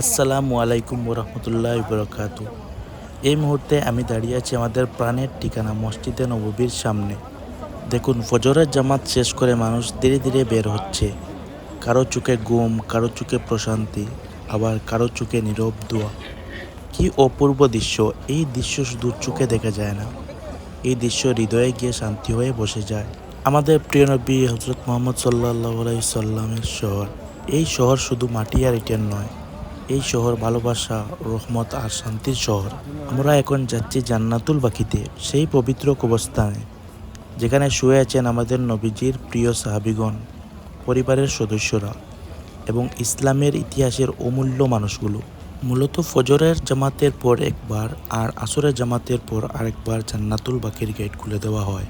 আসসালামু আলাইকুম রহমতুল্লাহ বরকাত এই মুহূর্তে আমি দাঁড়িয়ে আছি আমাদের প্রাণের ঠিকানা মসজিদে নববীর সামনে। দেখুন, ফজরের জামাত শেষ করে মানুষ ধীরে ধীরে বের হচ্ছে। কারও চোখে ঘুম, কারও চোখে প্রশান্তি, আবার কারও চোখে নীরব দোয়া। কি অপূর্ব দৃশ্য, এই দৃশ্য শুধু চোখে দেখা যায় না। এই দৃশ্য হৃদয়ে গিয়ে শান্তি হয়ে বসে যায়। আমাদের প্রিয় নবী হজরত মোহাম্মদ সাল্লাহ সাল্লামের শহর। এই শহর শুধু মাটি আর ইটের নয় এই শহর ভালোবাসা, রহমত আর শান্তির শহর। আমরা এখন যাচ্ছি জান্নাতুল বাকিতে, সেই পবিত্র কবস্থানে যেখানে শুয়ে আছেন আমাদের নবীজির প্রিয় সাহাবিগণ, পরিবারের সদস্যরা এবং ইসলামের ইতিহাসের অমূল্য মানুষগুলো। মূলত ফজরের জামাতের পর একবার আর আসরের জামাতের পর আরেকবার জান্নাতুল বাকির গেট খুলে দেওয়া হয়।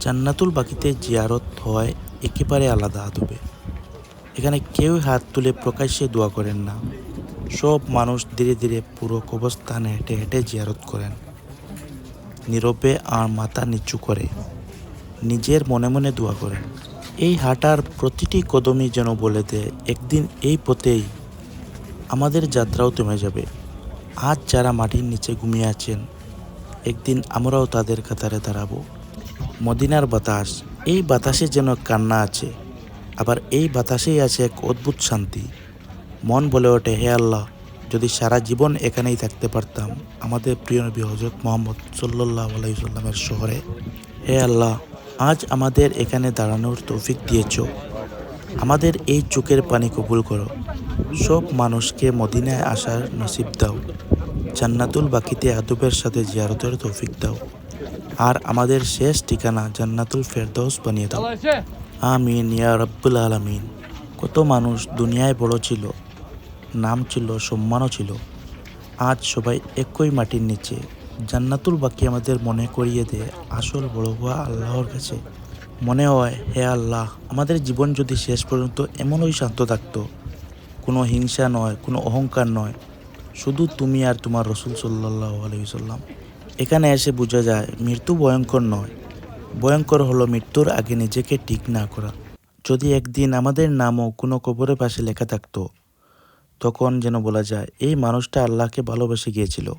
জান্নাতুল বাকিতে জিয়ারত হয় একেবারে আলাদা আদবে। এখানে কেউ হাত তুলে প্রকাশ্যে দোয়া করেন না। সব মানুষ ধীরে ধীরে পুরো কবরস্থানে হেঁটে হেঁটে জিয়ারত করেন। নীরবে আর মাথা নিচু করে নিজের মনে মনে দোয়া করেন। এই হাঁটার প্রতিটি কদমই যেন বলে দেয়, একদিন এই পথেই আমাদের যাত্রাও থেমে যাবে। আজ যারা মাটির নিচে ঘুমিয়ে আছেন, একদিন আমরাও তাদের কাতারে দাঁড়াবো। মদিনার বাতাস, এই বাতাসে যেন কান্না আছে। আবার এই বাতাসেই আছে এক অদ্ভুত শান্তি। মন বলে ওঠে, হে আল্লাহ, যদি সারা জীবন এখানেই থাকতে পারতাম, আমাদের প্রিয় নবী হজরত মোহাম্মদ সাল্লাহ আলাইসাল্লামের শহরে, হে আল্লাহ, আজ আমাদের এখানে দাঁড়ানোর তৌফিক দিয়েছ। আমাদের এই চোখের পানি কবুল করো। সব মানুষকে মদিনায় আসার নসিব দাও। জান্নাতুল বাকিতে আদবের সাথে জিয়ারতের তৌফিক দাও। আর আমাদের শেষ ঠিকানা জান্নাতুল ফেরদৌস বানিয়ে দাও। আমিন ইয়া রব্বুল আলামিন। কত মানুষ দুনিয়ায় বড় ছিল, নাম ছিল, সম্মানও ছিল। আজ সবাই একই মাটির নিচে, জান্নাতুল বাকি আমাদের মনে করিয়ে দেয় আসল বড় হওয়া আল্লাহর কাছে। মনে হয়, হে আল্লাহ, আমাদের জীবন যদি শেষ পর্যন্ত এমনই শান্ত থাকতো। কোনো হিংসা নয়, কোনো অহংকার নয়। শুধু তুমি আর তোমার রসুল সাল্লাহ আলহিসাল্লাম এখানে এসে বোঝা যায়, মৃত্যু ভয়ঙ্কর নয়। ভয়ঙ্কর হলো মৃত্যুর আগে নিজেকে ঠিক না করা। যদি একদিন আমাদের নামও কোনো কবরের পাশে লেখা থাকতো, তখন যেন বলা যায়, এই মানুষটা আল্লাহকে ভালোবেসে গিয়েছিল।